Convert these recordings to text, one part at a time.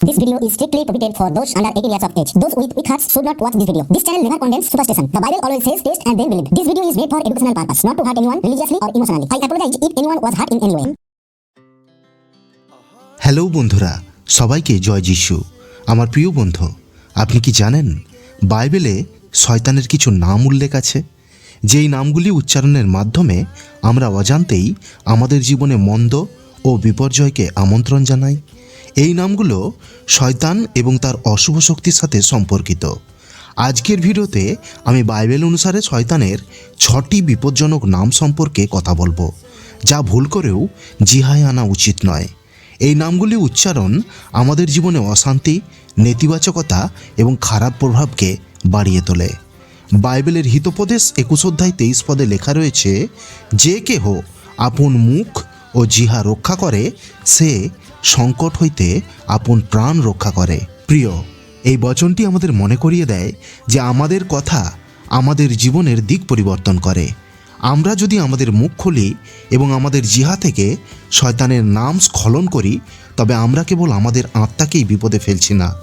This video is strictly prohibited for those under 18 years of age. Those with weak hearts should not watch this video. This channel never condemns superstition. The Bible always says taste and then believe. This video is made for educational purpose, not to hurt anyone religiously or emotionally. I apologize if anyone was hurt in any way. Hello বন্ধুরা সবাইকে জয় যিশু আমার প্রিয় বন্ধু আপনি কি জানেন বাইবেলে শয়তানের কিছু নাম উল্লেখ আছে যেই নামগুলি উচ্চারণের মাধ্যমে আমরা অজান্তেই আমাদের জীবনে মন্দ ও বিপর্যয়কে আমন্ত্রণ জানাই এই নামগুলো শয়তান এবং তার অশুভ শক্তির সাথে সম্পর্কিত। আজকের ভিডিওতে আমি বাইবেল অনুসারে শয়তানের ছটি বিপজ্জনক নাম সম্পর্কে কথা বলব, যা ভুল করেও জিহায় আনা উচিত নয়। এই নামগুলি উচ্চারণ আমাদের জীবনে অশান্তি, নেতিবাচকতা এবং খারাপ প্রভাবকে বাড়িয়ে তোলে। বাইবেলের হিতোপদেশ একুশ অধ্যায় তেইশ পদে লেখা রয়েছে, যে কেহ আপন মুখ ও জিহা রক্ষা করে, সে সংকট হইতে আপন প্রাণ রক্ষা করে। প্রিয়, এই বচনটি আমাদের মনে করিয়ে দেয় যে আমাদের কথা আমাদের জীবনের দিক পরিবর্তন করে। আমরা যদি আমাদের মুখ খুলি এবং আমাদের জিহা থেকে শয়তানের নাম স্খলন করি, তবে আমরা কেবল আমাদের আত্মাকেই বিপদে ফেলছি না,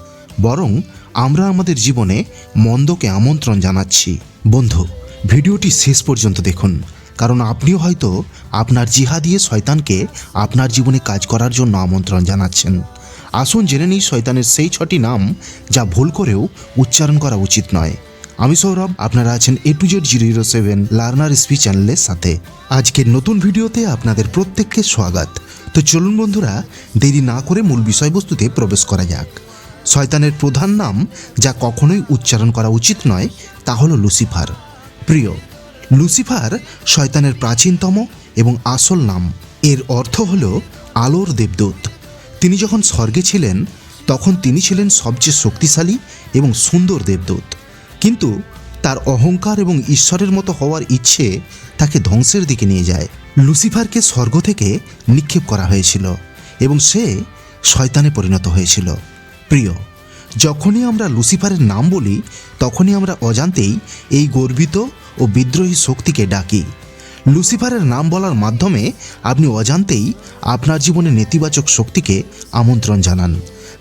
বরং আমরা আমাদের জীবনে মন্দকে আমন্ত্রণ জানাচ্ছি। বন্ধু, ভিডিওটি শেষ পর্যন্ত দেখুন। কারণ আপনিও হয়তো আপনার জিহা দিয়ে শয়তানকে আপনার জীবনে কাজ করার জন্য আমন্ত্রণ জানাচ্ছেন। আসুন জেনে নিই শয়তানের সেই ছটি নাম যা ভুল করেও উচ্চারণ করা উচিত নয়। আমি সৌরভ, আপনারা আছেন A to Z zero zero seven learner speech চ্যানেলের সাথে। আজকের নতুন ভিডিওতে আপনাদের প্রত্যেককে স্বাগত। তো চলুন বন্ধুরা, দেরি না করে মূল বিষয়বস্তুতে প্রবেশ করা যাক। শয়তানের প্রধান নাম যা কখনোই উচ্চারণ করা উচিত নয়, তা হলো লুসিফার। প্রিয় লুসিফার শয়তানের প্রাচীনতম এবং আসল নাম। এর অর্থ হল আলোর দেবদূত। তিনি যখন স্বর্গে ছিলেন, তখন তিনি ছিলেন সবচেয়ে শক্তিশালী এবং সুন্দর দেবদূত। কিন্তু তার অহংকার এবং ঈশ্বরের মতো হওয়ার ইচ্ছে তাকে ধ্বংসের দিকে নিয়ে যায়। লুসিফারকে স্বর্গ থেকে নিক্ষেপ করা হয়েছিল এবং সে শয়তানে পরিণত হয়েছিল। প্রিয়, যখনই আমরা লুসিফারের নাম বলি, তখনই আমরা অজান্তেই এই গর্বিত ও বিদ্রোহী শক্তিকে ডাকি। লুসিফারের নাম বলার মাধ্যমে আপনি অজান্তেই আপনার জীবনে নেতিবাচক শক্তিকে আমন্ত্রণ জানান,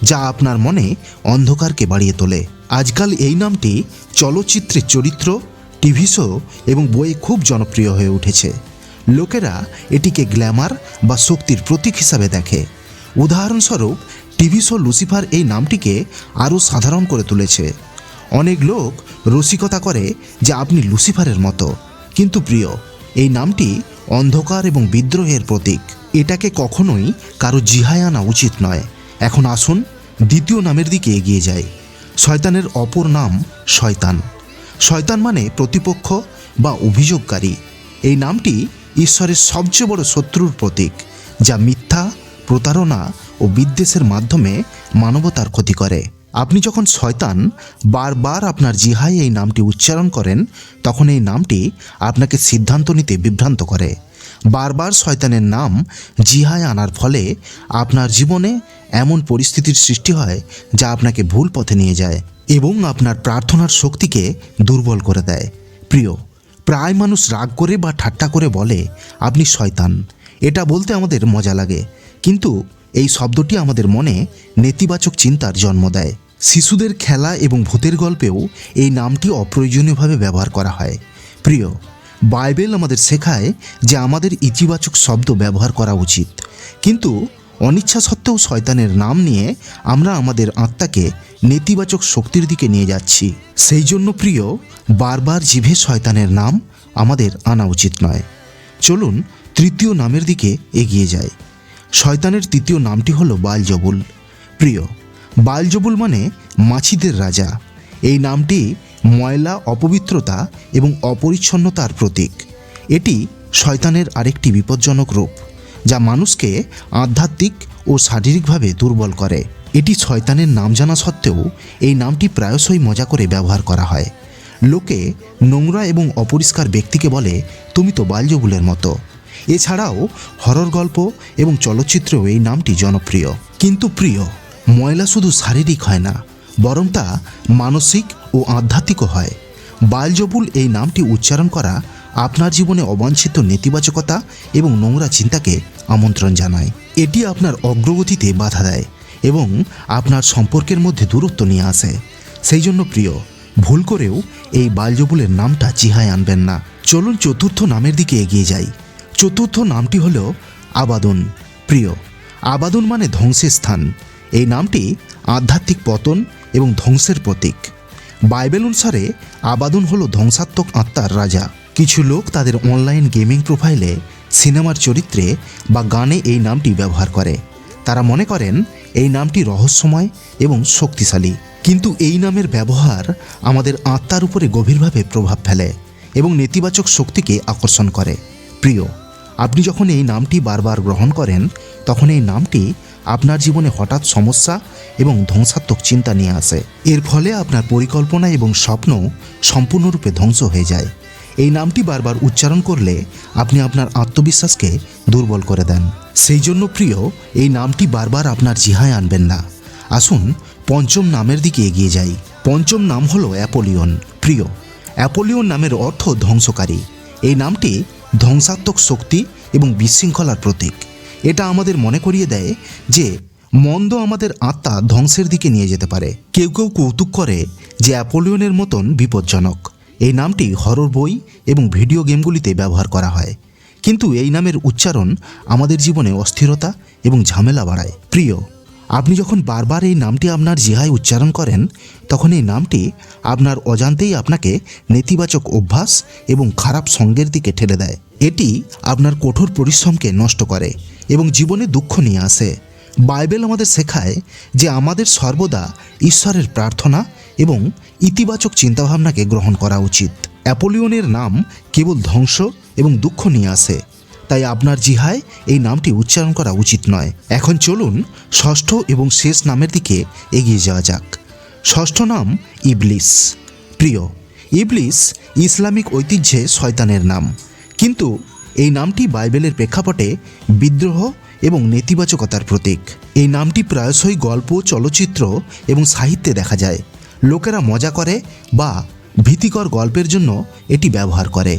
যা আপনার মনে অন্ধকারকে বাড়িয়ে তোলে। আজকাল এই নামটি চলচ্চিত্রের চরিত্র, টিভি শো এবং বইয়ে খুব জনপ্রিয় হয়ে উঠেছে। লোকেরা এটিকে গ্ল্যামার বা শক্তির প্রতীক হিসাবে দেখে। উদাহরণস্বরূপ, টিভি শো লুসিফার এই নামটিকে আরও সাধারণ করে তুলেছে। অনেক লোক রসিকতা করে যে আপনি লুসিফারের মতো। কিন্তু প্রিয়, এই নামটি অন্ধকার এবং বিদ্রোহের প্রতীক। এটাকে কখনোই কারও জিহায় আনা উচিত নয়। এখন আসুন দ্বিতীয় নামের দিকে এগিয়ে যাই। শয়তানের অপর নাম শয়তান। শয়তান মানে প্রতিপক্ষ বা অভিযোগকারী। এই নামটি ঈশ্বরের সবচেয়ে বড় শত্রুর প্রতীক, যা মিথ্যা, প্রতারণা ও বিদ্বেষের মাধ্যমে মানবতার ক্ষতি করে। আপনি যখন শয়তান বারবার আপনার জিহায় এই নামটি উচ্চারণ করেন, তখন এই নামটি আপনাকে সিদ্ধান্ত নিতে বিভ্রান্ত করে। বারবার শয়তানের নাম জিহায় আনার ফলে আপনার জীবনে এমন পরিস্থিতির সৃষ্টি হয় যা আপনাকে ভুল পথে নিয়ে যায় এবং আপনার প্রার্থনার শক্তিকে দুর্বল করে দেয়। প্রিয়, প্রায় মানুষ রাগ করে বা ঠাট্টা করে বলে, আপনি শয়তান। এটা বলতে আমাদের মজা লাগে। কিন্তু এই শব্দটি আমাদের মনে নেতিবাচক চিন্তার জন্ম দেয়। শিশুদের খেলা এবং ভূতের গল্পেও এই নামটি অপ্রয়োজনীয়ভাবে ব্যবহার করা হয়। প্রিয়, বাইবেল আমাদের শেখায় যে আমাদের ইতিবাচক শব্দ ব্যবহার করা উচিত। কিন্তু অনিচ্ছা সত্ত্বেও শয়তানের নাম নিয়ে আমরা আমাদের আত্মাকে নেতিবাচক শক্তির দিকে নিয়ে যাচ্ছি। সেই জন্য প্রিয়, বারবার জিভে শয়তানের নাম আমাদের আনা উচিত নয়। চলুন তৃতীয় নামের দিকে এগিয়ে যায় শয়তানের তৃতীয় নামটি হলো বালজবুল। প্রিয় বালজবুল মানে মাছিদের রাজা। এই নামটি ময়লা, অপবিত্রতা এবং অপরিচ্ছন্নতার প্রতীক। এটি শয়তানের আরেকটি বিপজ্জনক রূপ, যা মানুষকে আধ্যাত্মিক ও শারীরিকভাবে দুর্বল করে। এটি শয়তানের নাম জানা সত্ত্বেও এই নামটি প্রায়শই মজা করে ব্যবহার করা হয়। লোকে নোংরা এবং অপরিষ্কার ব্যক্তিকে বলে, তুমি তো বালজবুলের মতো। এছাড়াও হরর গল্প এবং চলচ্চিত্রেও এই নামটি জনপ্রিয়। কিন্তু প্রিয় ময়লা শুধু শারীরিক হয় না, বরং তা মানসিক ও আধ্যাত্মিকও হয়। বালজবুল এই নামটি উচ্চারণ করা আপনার জীবনে অবাঞ্ছিত নেতিবাচকতা এবং নোংরা চিন্তাকে আমন্ত্রণ জানায়। এটি আপনার অগ্রগতিতে বাধা দেয় এবং আপনার সম্পর্কের মধ্যে দূরত্ব নিয়ে আসে। সেই জন্য প্রিয়, ভুল করেও এই বালজবুলের নামটা চিহায় আনবেন না। চলুন চতুর্থ নামের দিকে এগিয়ে যাই। চতুর্থ নামটি হল আবাদন। প্রিয়, আবাদন মানে ধ্বংসের স্থান। এই নামটি আধ্যাত্মিক পতন এবং ধ্বংসের প্রতীক। বাইবেল অনুসারে আবাদন হলো ধ্বংসাত্মক আত্মার রাজা। কিছু লোক তাদের অনলাইন গেমিং প্রোফাইলে সিনেমার চরিত্রে বা গানে এই নামটি ব্যবহার করে। তারা মনে করেন, এই নামটি রহস্যময় এবং শক্তিশালী। কিন্তু এই নামের ব্যবহার আমাদের আত্মার উপরে গভীরভাবে প্রভাব ফেলে এবং নেতিবাচক শক্তিকে আকর্ষণ করে। প্রিয়, আপনি যখন এই নামটি বারবার গ্রহণ করেন, তখন এই নামটি আপনার জীবনে হঠাৎ সমস্যা এবং ধ্বংসাত্মক চিন্তা নিয়ে আসে। এর ফলে আপনার পরিকল্পনা এবং স্বপ্ন সম্পূর্ণরূপে ধ্বংস হয়ে যায়। এই নামটি বারবার উচ্চারণ করলে আপনি আপনার আত্মবিশ্বাসকে দুর্বল করে দেন। সেই জন্য প্রিয়, এই নামটি বারবার আপনার জিহায় আনবেন না। আসুন, পঞ্চম নামের দিকে এগিয়ে যাই। পঞ্চম নাম হলো অ্যাপোলিয়ন। প্রিয়, অ্যাপোলিয়ন নামের অর্থ ধ্বংসকারী। এই নামটি ধ্বংসাত্মক শক্তি এবং বিশৃঙ্খলার প্রতীক। এটা আমাদের মনে করিয়ে দেয় যে মন্দ আমাদের আত্মা ধ্বংসের দিকে নিয়ে যেতে পারে। কেউ কেউ কৌতুক করে যে অ্যাপোলিয়নের মতন বিপজ্জনক। এই নামটি হরর বই এবং ভিডিও গেমগুলিতে ব্যবহার করা হয়। কিন্তু এই নামের উচ্চারণ আমাদের জীবনে অস্থিরতা এবং ঝামেলা বাড়ায়। প্রিয়, আপনি যখন বারবার এই নামটি আপনার জিহায় উচ্চারণ করেন, তখন এই নামটি আপনার অজান্তেই আপনাকে নেতিবাচক অভ্যাস এবং খারাপ সঙ্গের দিকে ঠেলে দেয়। এটি আপনার কঠোর পরিশ্রমকে নষ্ট করে। এবং জীবনে দুঃখ নিয়ে আসে। বাইবেল আমাদের শেখায় যে আমাদের সর্বদা ঈশ্বরের প্রার্থনা এবং ইতিবাচক চিন্তাভাবনাকে গ্রহণ করা উচিত। অ্যাপোলিয়নের নাম কেবল ধ্বংস এবং দুঃখ নিয়ে আসে। তাই আপনার জিহায় এই নামটি উচ্চারণ করা উচিত নয়। এখন চলুন ষষ্ঠ এবং শেষ নামের দিকে এগিয়ে যাওয়া যাক। ষষ্ঠ নাম ইবলিস। প্রিয়, ইবলিস ইসলামিক ঐতিহ্যে শয়তানের নাম। কিন্তু এই নামটি বাইবেলের প্রেক্ষাপটে বিদ্রোহ এবং নেতিবাচকতার প্রতীক। এই নামটি প্রায়শই গল্প, চলচ্চিত্র এবং সাহিত্যে দেখা যায়। লোকেরা মজা করে বা ভীতিকর গল্পের জন্য এটি ব্যবহার করে।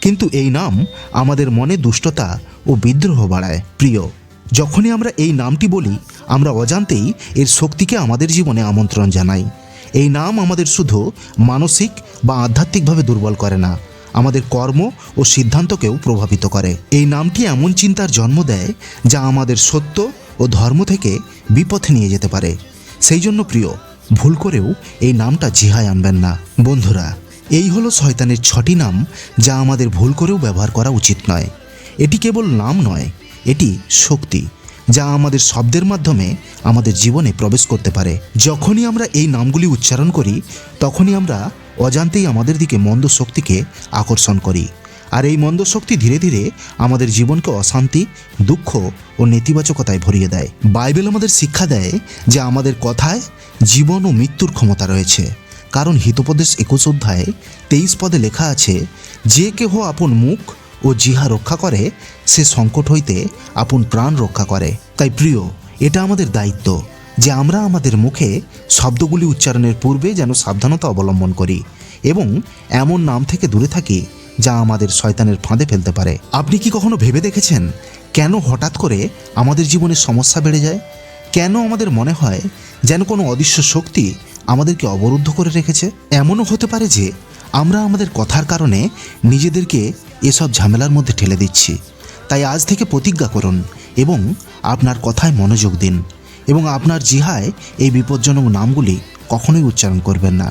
কিন্তু এই নাম আমাদের মনে দুষ্টতা ও বিদ্রোহ বাড়ায়। প্রিয়, যখনই আমরা এই নামটি বলি, আমরা অজান্তেই এর শক্তিকে আমাদের জীবনে আমন্ত্রণ জানাই। এই নাম আমাদের শুধু মানসিক বা আধ্যাত্মিকভাবে দুর্বল করে না আমাদের কর্ম ও সিদ্ধান্তকেও প্রভাবিত করে। এই নামটি এমন চিন্তার জন্ম দেয় যা আমাদের সত্য ও ধর্ম থেকে বিপথে নিয়ে যেতে পারে। সেই জন্য প্রিয়, ভুল করেও এই নামটা জিহায় আনবেন না। বন্ধুরা, এই হলো শয়তানের ছটি নাম যা আমাদের ভুল করেও ব্যবহার করা উচিত নয়। এটি কেবল নাম নয়, এটি শক্তি, যা আমাদের শব্দের মাধ্যমে আমাদের জীবনে প্রবেশ করতে পারে। যখনই আমরা এই নামগুলি উচ্চারণ করি, তখনই আমরা অজান্তেই আমাদের দিকে মন্দ শক্তিকে আকর্ষণ করি। আর এই মন্দ শক্তি ধীরে ধীরে আমাদের জীবনকে অশান্তি, দুঃখ ও নেতিবাচকতায় ভরিয়ে দেয়। বাইবেল আমাদের শিক্ষা দেয় যে আমাদের কথায় জীবন ও মৃত্যুর ক্ষমতা রয়েছে। কারণ হিতোপদেশ একুশ অধ্যায়ে তেইশ পদে লেখা আছে, যে কেহ আপন মুখ ও জিহা রক্ষা করে, সে সংকট হইতে আপন প্রাণ রক্ষা করে। তাই প্রিয়, এটা আমাদের দায়িত্ব। যে আমরা আমাদের মুখে শব্দগুলি উচ্চারণের পূর্বে যেন সাবধানতা অবলম্বন করি এবং এমন নাম থেকে দূরে থাকি যা আমাদের শয়তানের ফাঁদে ফেলতে পারে। আপনি কি কখনো ভেবে দেখেছেন কেন হঠাৎ করে আমাদের জীবনে সমস্যা বেড়ে যায়? কেন আমাদের মনে হয় যেন কোনো অদৃশ্য শক্তি আমাদেরকে অবরুদ্ধ করে রেখেছে? এমনও হতে পারে যে আমরা আমাদের কথার কারণে নিজেদেরকে এসব ঝামেলার মধ্যে ঠেলে দিচ্ছি। তাই আজ থেকে প্রতিজ্ঞা করুন এবং আপনার কথায় মনোযোগ দিন। এবং আপনার জিহায় এই বিপজ্জনক নামগুলি কখনোই উচ্চারণ করবেন না।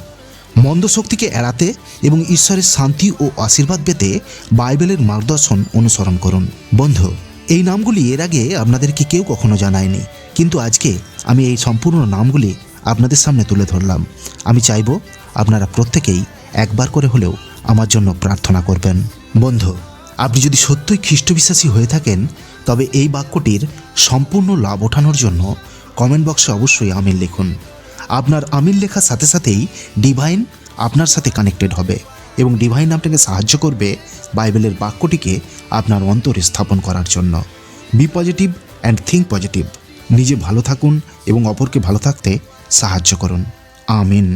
মন্দ শক্তিকে এড়াতে এবং ঈশ্বরের শান্তি ও আশীর্বাদ পেতে বাইবেলের মার্গদর্শন অনুসরণ করুন। বন্ধু, এই নামগুলি এর আগে আপনাদেরকে কেউ কখনো জানায়নি, কিন্তু আজকে আমি এই সম্পূর্ণ নামগুলি আপনাদের সামনে তুলে ধরলাম। আমি চাইব আপনারা প্রত্যেকেই একবার করে হলেও আমার জন্য প্রার্থনা করবেন। বন্ধু, আপনি যদি সত্যই খ্রিস্টবিশ্বাসী হয়ে থাকেন, তবে এই বাক্যটির সম্পূর্ণ লাভ ওঠানোর জন্য কমেন্ট বক্সে অবশ্যই আমিন লিখুন। আপনার আমিন লেখার সাথে সাথেই ডিভাইন আপনার সাথে কানেক্টেড হবে এবং ডিভাইন আপনাকে সাহায্য করবে বাইবেলের বাক্যটিকে আপনার অন্তরে স্থাপন করার জন্য। Be positive and think positive নিজে ভালো থাকুন এবং অপরকে ভালো থাকতে সাহায্য করুন। আমিন।